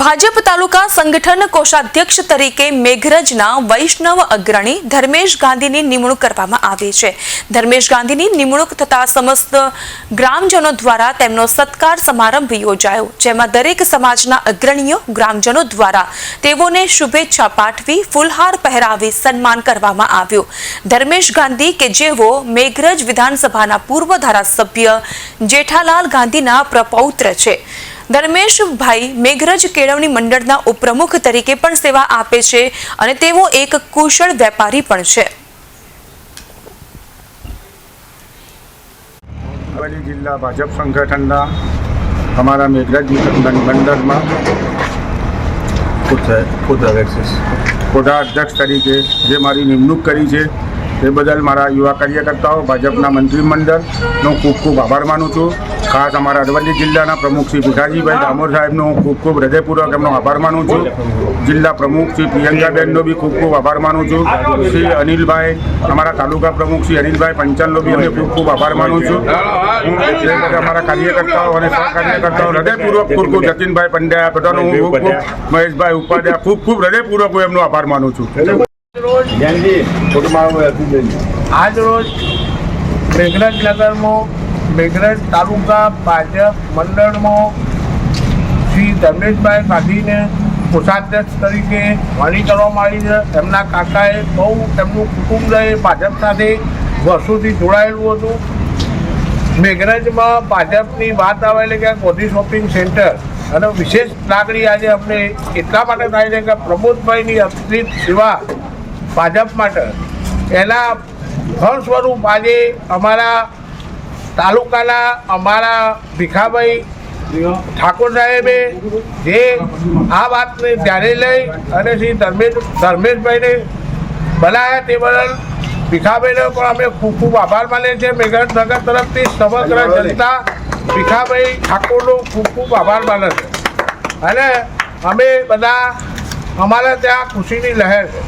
ભાજપ તાલુકા સંગઠન કોષાધ્યક્ષ તરીકે મેઘરજના વૈષ્ણવ અગ્રણી ધર્મેશ ગાંધીની નિમણૂક કરવામાં આવી છે. ધર્મેશ ગાંધીની નિમણૂક થતા સમસ્ત ગ્રામજનો દ્વારા તેમનો સત્કાર સમારંભ યોજાયો, જેમાં દરેક સમાજના અગ્રણીઓ, ગ્રામજનો દ્વારા તેઓને શુભેચ્છા પાઠવી, ફૂલહાર પહેરાવી સન્માન કરવામાં આવ્યું. ધર્મેશ ગાંધી કે જેઓ મેઘરજ વિધાનસભાના પૂર્વ ધારાસભ્ય જેઠાલાલ ગાંધીના પ્રપૌત્ર છે. ધર્મેશભાઈ મેઘરજ કેળવણી મંડળના ઉપપ્રમુખ તરીકે પણ સેવા આપે છે અને તેઓ એક કુશળ વેપારી પણ છે. અરવલ્લી જિલ્લા ભાજપ સંગઠનના અમારા મેઘરજ મંડળમાં ખોટા અધ્યક્ષ તરીકે જે મારી નિમણૂક કરી છે તે બદલ મારા યુવા કાર્યકર્તાઓ ભાજપના મંત્રીમંડળનો ખૂબ ખૂબ આભાર માનું છું. ખાસ અમારા અરવલ્લી જિલ્લાના પ્રમુખ શ્રી ભીખાજીભાઈ ડામોર સાહેબનો હું ખૂબ ખૂબ હૃદયપૂર્વક એમનો આભાર માનું છું. જિલ્લા પ્રમુખ શ્રી પ્રિયંકાબેનનો બી ખૂબ ખૂબ આભાર માનું છું. શ્રી અનિલભાઈ અમારા તાલુકા પ્રમુખ શ્રી અનિલભાઈ પંચાલનો બી અમે ખૂબ ખૂબ આભાર માનું છું. હું જે બધા અમારા કાર્યકર્તાઓ અને સહકાર્યકર્તાઓ હૃદયપૂર્વક ખૂબ ખૂબ જતીનભાઈ પંડ્યા બધાનો હું ખૂબ ખૂબ મહેશભાઈ ઉપાધ્યાય ખૂબ ખૂબ હૃદયપૂર્વક હું એમનો આભાર માનું છું. આજ રોજ મેઘરજ નગરમાં મેઘરજ તાલુકા ભાજપ મંડળમાં શ્રી ધર્મેશભાઈ ગાંધીને કોષાધ્યક્ષ તરીકે વરણી કરવામાં આવી છે. એમના કાકાએ બહુ તેમનું કુટુંબ રહે, ભાજપ સાથે વર્ષોથી જોડાયેલું હતું. મેઘરજમાં ભાજપની વાત આવે એટલે કે ગોધી શોપિંગ સેન્ટર. અને વિશેષ લાગણી આજે અમને એટલા માટે થાય છે કે પ્રમોદભાઈની અતિરિક્ત સેવા ભાજપ માટે. એના ફળ સ્વરૂપ આજે અમારા તાલુકાના અમારા ભીખાભાઈ ઠાકોર સાહેબે જે આ વાતને ધ્યાને લઈ અને શ્રી ધર્મેશ ધર્મેશભાઈને બનાવ્યા તે બદલ ભીખાભાઈને પણ અમે ખૂબ ખૂબ આભાર માનીએ છીએ. મેઘરજ નગર તરફથી સમગ્ર જનતા ભીખાભાઈ ઠાકોરનો ખૂબ ખૂબ આભાર માને છે. અને અમે બધા અમારા ત્યાં ખુશીની લહેર છે.